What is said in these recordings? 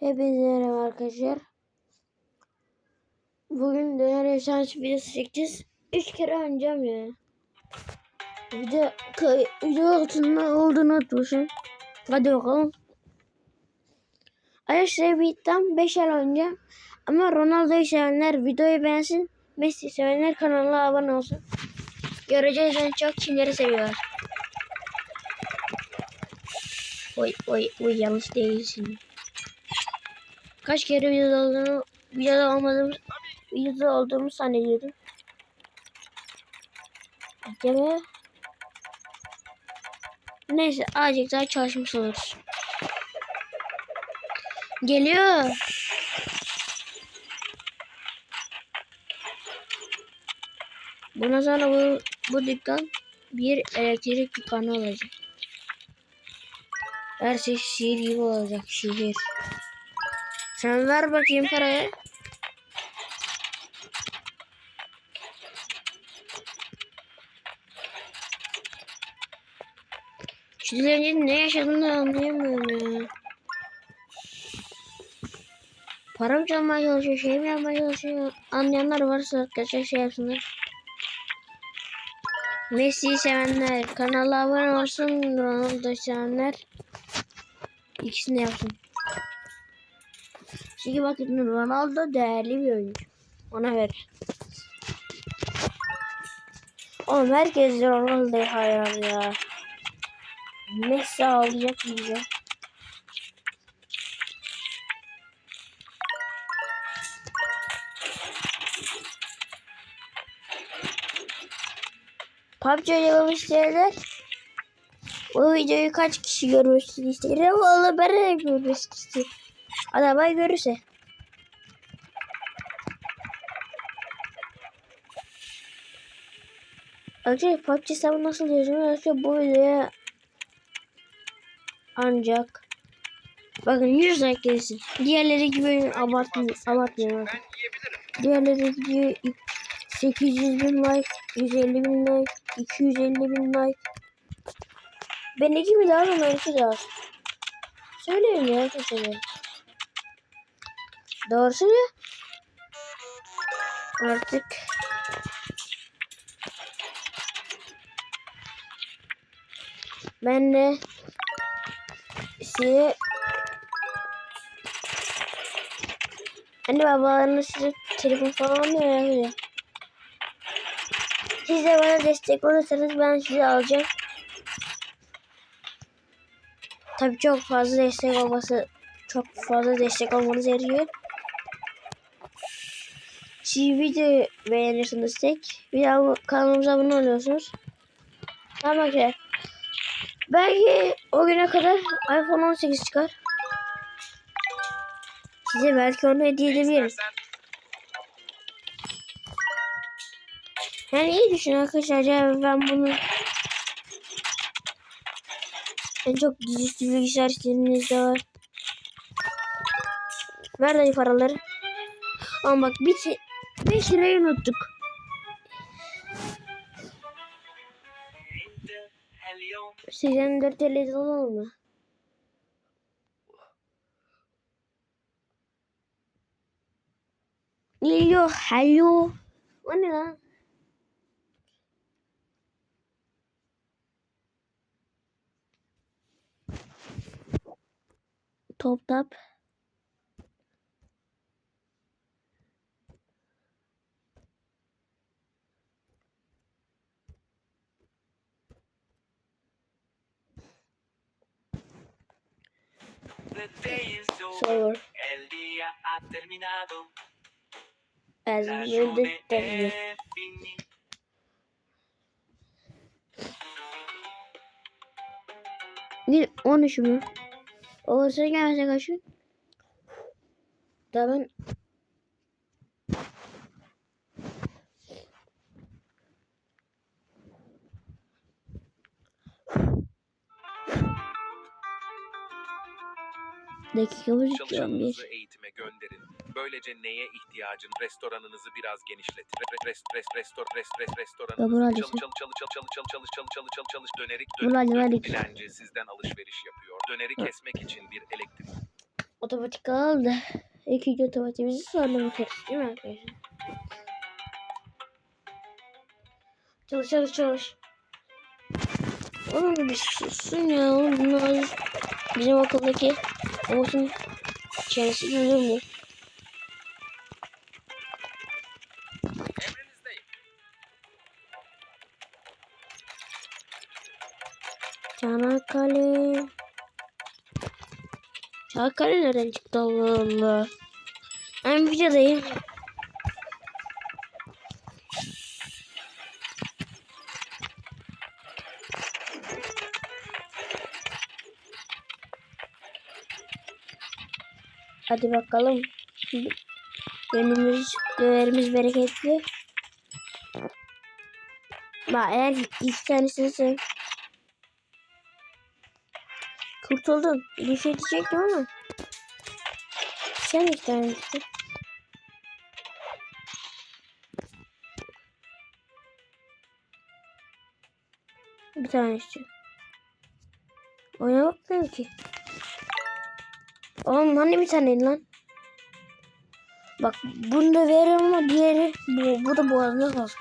Hepinize merhaba arkadaşlar. Bugün döner yaşanış videosu çekeceğiz. Üç kere oynayacağım ya. Video, kay- video altında olduğunu unutmuşum. Hadi bakalım. Arkadaşlar bir 5 el oynayacağım. Ama Ronaldo'yu sevenler videoyu beğensin. Messi sevenler kanala abone olsun. Göreceğiz en çok kimleri seviyorlar. Oy oy oy yanlış değilsin. Kaç kere videoda olduğunu, videoda olmadığımı, videoda olduğumu zannediyordum. Acaba? Neyse azıcık daha çalışmış oluruz. Geliyor. Bundan sonra bu, bu dükkan bir elektrik dükkanı olacak. Her şey şiir gibi olacak şiir. Sen ver bakayım parayı. Şu ne yaşadığını anlayamıyorum ya. Para mı çalmaya çalışıyor, şey mi yapmaya çalışıyor? Anlayanlar varsa arkadaşlar şey yapsınlar. Messi'yi sevenler, kanala abone olsun, Ronaldo sevenler ikisini yapsın. Çünkü bakın Ronaldo değerli bir oyuncu. Ona ver. Oğlum herkes Ronaldo'ya hayran ya. Messi alacak bize. PUBG oynamak isteyenler bu videoyu kaç kişi görmüşsün isterim. Valla ben de görmek Adamay görürse. Arkadaşlar PUBG hesabı nasıl yazıyor? Arkadaşlar bu videoya ancak bakın 100 like gelsin. Diğerleri gibi abartmıyorum. abartmıyorum. Diğerleri gibi 800 bin like, 150 bin like, 250 bin like. Benimki mi daha daha az. Söyleyin ya arkadaşlar. Doğrusu. Artık ben de size Anne babalarınız size telefon falan almıyor ya. Siz de bana destek olursanız ben sizi alacağım. Tabii çok fazla destek olması çok fazla destek olmanız gerekiyor. Video beğenirsiniz tek. Bir daha kanalımıza abone oluyorsunuz. Tamam arkadaşlar. Belki o güne kadar iPhone 18 çıkar. Size belki onu hediye edebilirim. Yani iyi düşün arkadaşlar. Yani ben bunu en çok dizüstü bilgisayar sisteminizde var. Ver dayı paraları. Ama bak bir şey 5 lirayı unuttuk. Sizden 4 TL alalım mı? Hello, hello. O ne lan? Top tap. terminado. El mundo terminado. Ne 13 mü? Olursa gelmese kaçın. Daha ben dakikamız Çalışanınızı bir. eğitime gönderin. Böylece neye ihtiyacın restoranınızı biraz genişlet. Re- Rest rest restor rest rest restoranınızı Burak çalış çalış çalış çalış çalış çalış çalış çalış çalış çalış çalış dönerik dönük Burak dönük işte. dilenci sizden alışveriş yapıyor. Döneri kesmek için bir elektrik Otomatik aldı. İkinci otomatikimizi sonra biteriz değil mi arkadaşlar? Çalış çalış çalış. Oğlum bir sussun ya oğlum bunlar bizim okuldaki olsun çenesi duyuyor mu? Çanakkale. Çanakkale nereden çıktı Allah Allah. Ben videodayım. Hadi bakalım. Önümüz, döverimiz bereketli. Bak eğer iki tanesini Kurtuldun. Bir şey diyecektim ama. Sen iki tane. Bir tane düştü. Oyuna bakmıyorum ki. Oğlum hani bir taneydi lan. Bak bunu da veririm ama diğeri bu, bu da boğazında kalsın.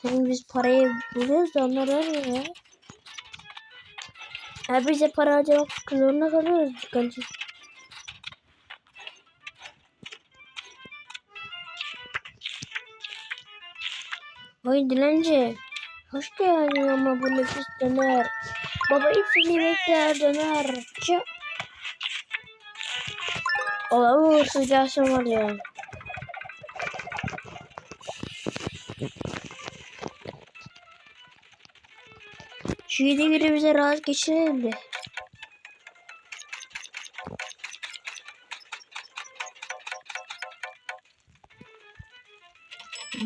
Şimdi biz parayı buluyoruz da onlar öyle ya. Ya biz de para harcamak zorunda kalıyoruz dükkancı. Oy dilenci. Hoş geldin ama bu nefis döner. Baba hepsini bekler döner. Çık. Ola sıcağı ya. Şu yedi bize rahat geçirelim de.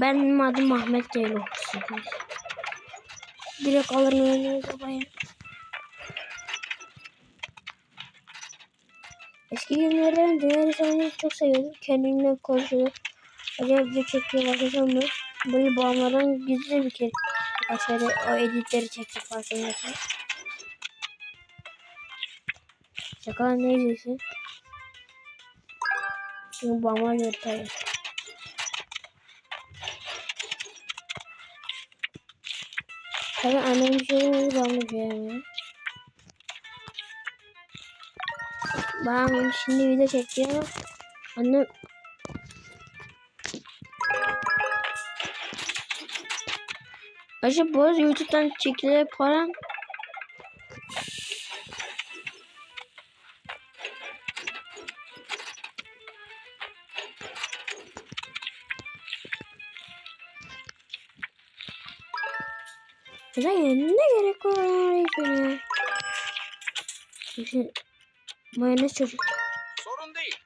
Benim adım Ahmet olsun. Direkt alırım önüne sobaya. Günlerden döner sanmayı çok seviyordum. Kendimle konuşuyordum. Acayip bir çektiği bakacağım mı? Böyle bağımlardan gizli bir kere. Aşağıda o editleri çektik farkındasın. Şaka ne izliyorsun? Şimdi bağımlar göstereyim. Tabii annem bir şey ben de Ben şimdi video çekiyorum. Annem Acaba bu arada YouTube'dan çekilen param Neden ya? Ne gerek var Mayonez çocuk. Sorun değil.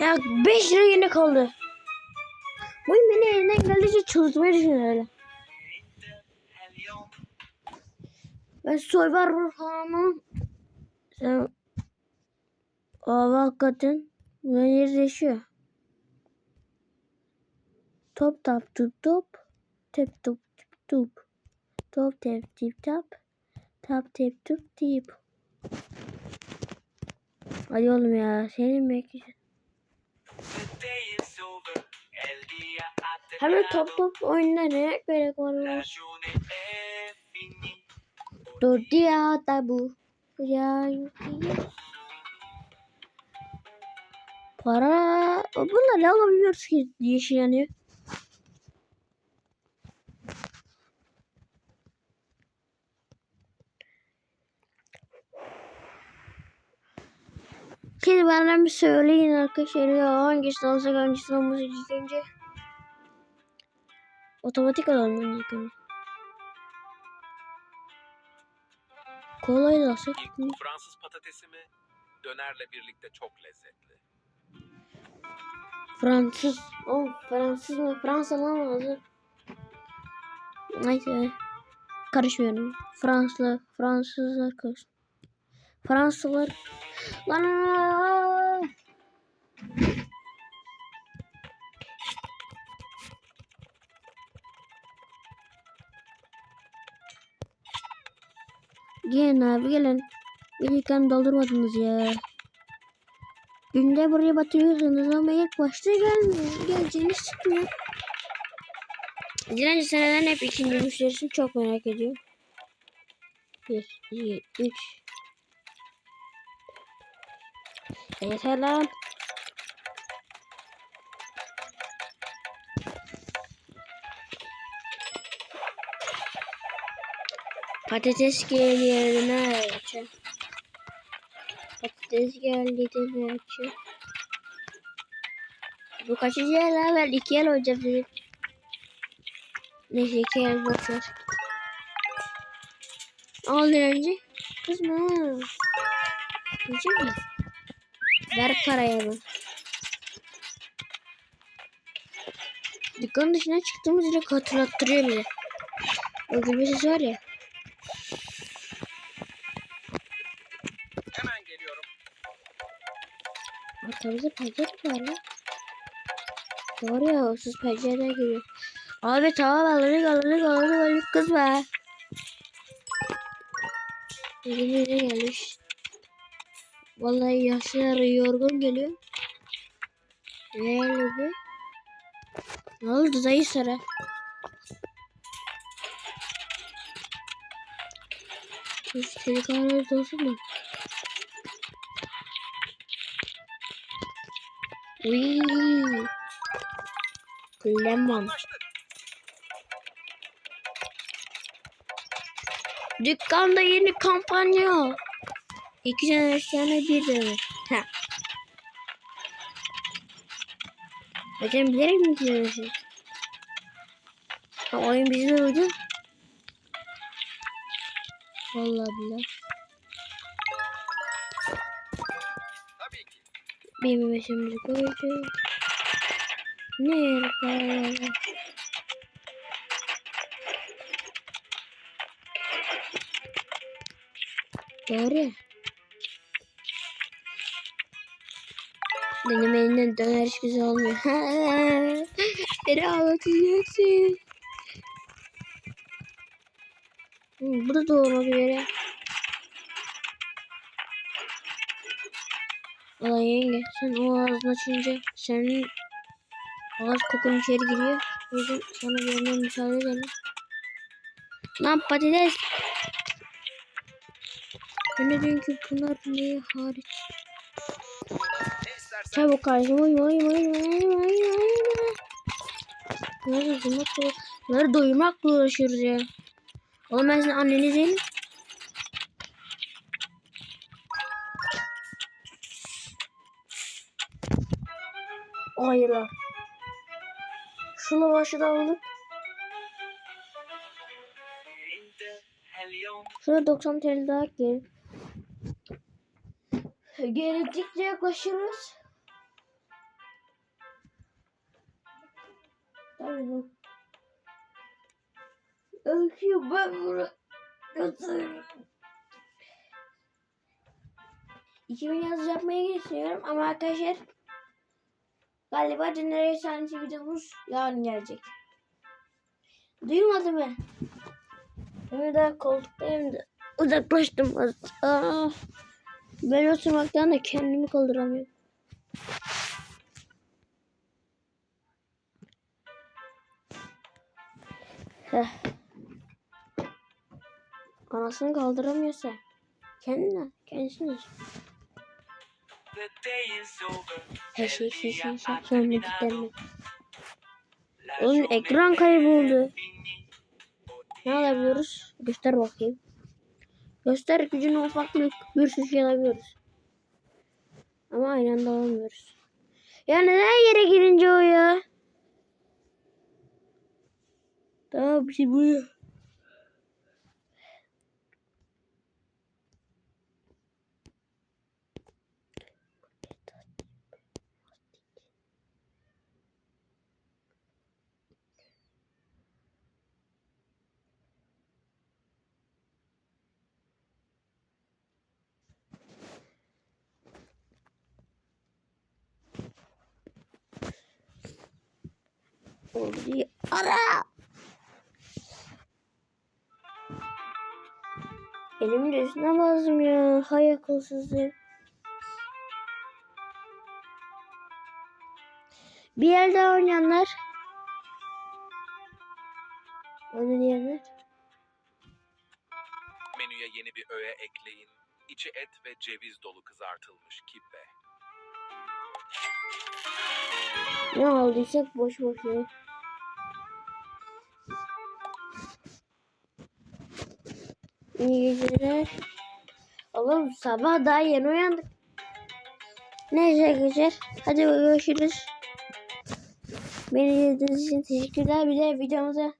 Ya 5 lira yine kaldı. Bu beni elinden geldiğince çıldırtmayı düşünüyor öyle. Ben Soybar Burhan'ım. Sen... Aa hakikaten. Yerleşiyor. Top tap tup top. Tep top tip top. Top tep tip tap. Tap tep tup tip. Hadi oğlum ya. Senin bekleyeceğim. Hemen top top ne gerek var? Dur dia tabu. Ya. Para. Bunlar ne alabiliyoruz ki yeşil yanıyor. Şimdi benden bir söyleyin arkadaşlar ya hangisini alsak hangisini almasak ilk önce. Otomatik alalım önce ilk önce. Kolay. İlk Fransız patatesi mi? Dönerle birlikte çok lezzetli. Fransız. O Fransız mı? Fransalı mı ağzı? Neyse. Karışmıyorum. Fransız, Fransızlar karış. Fransızlar. Lan. Gelin abi gelin. Birlikten doldurmadınız ya. Günde buraya batıyorsunuz ama ilk başta gelmiyor. Geleceğiniz çıkmıyor. Dilenci seneden hep ikinci müşterisini çok merak ediyorum. 1, 2, 3, Yeter lan. Patates geldi yerine açı. Patates geldi yerine açı. Bu kaçıncı el lan? Ben iki el oynayacağım dedim. Neyse iki el boş ver. Al direnci. Kızma. Yiyecek mi? Ver parayı hemen. Dükkanın dışına çıktığımız direkt hatırlattırıyor bize. Gülme sesi var ya. Hemen geliyorum. Arkamızda pencere var lan. Doğru ya siz pencereden geliyor. Abi tamam alırık alırık alırık alırık kız be. Yeni yere gelmiş. Vallahi yaşlılar yorgun geliyor. Ne bir? Ne oldu dayı sana? Şu telekanlar olsun mu? Uy. Lemon. Dükkanda kampanya. İki jenerasyona bir dönem. Ha. Hocam bilerek mi diyorsun? Ha, oyun bizi de uydu. Vallahi billahi. Ki. Bir memesimizi koydu. Ne yapalım? Doğru Benim elimden döner hiç güzel olmuyor. Beni ağlatacaksın. Hmm, burada da olmak üzere. Valla yenge sen o ağzını açınca senin ağız kokun içeri giriyor. O yüzden sana benden müsaade edelim. Lan patates. Diyorum ki bunlar neye hariç. Çabuk karşıma uyma uyma uyma uyma uyma uyma. Bunları doyurmakla, bunları doyurmakla uğraşıyoruz ya. Oğlum ben sizin anneniz değilim. Hayırlar. Şu lavaşı da aldık. Şurada 90 TL daha gel. Gerektikçe yaklaşırız. Bu. Ölçüyor ben bunu. Nasıl? 2000 yazı yapmaya geçiyorum ama arkadaşlar galiba Generation sahnesi videomuz yarın gelecek. Duymadı mı? Şimdi daha koltuktayım da uzaklaştım az. Aa, ben oturmaktan da kendimi kaldıramıyorum. Heh. Anasını kaldıramıyorsa kendine, over Her şey şey şey şey gidelim. La Oğlum ekran kayboldu. Ne alabiliyoruz? Göster bakayım. Göster gücün ufaklık. Bir sürü şey alabiliyoruz. Ama aynı anda alamıyoruz. Ya neden yere girince o ya? Tamam bir şey bu ya. Orayı ara. Elimin de üstüne ya. Hay akılsızlık. Bir yer daha oynayanlar. Onu diyenler. Menüye yeni bir öğe ekleyin. İçi et ve ceviz dolu kızartılmış kibbe. Ne aldıysak boş boş ya. İyi geceler. Oğlum sabah daha yeni uyandık. Neyse arkadaşlar. Hadi görüşürüz. Beni izlediğiniz için teşekkürler. Bir de videomuza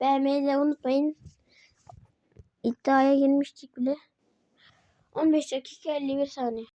beğenmeyi de unutmayın. İddiaya girmiştik bile. 15 dakika 51 saniye.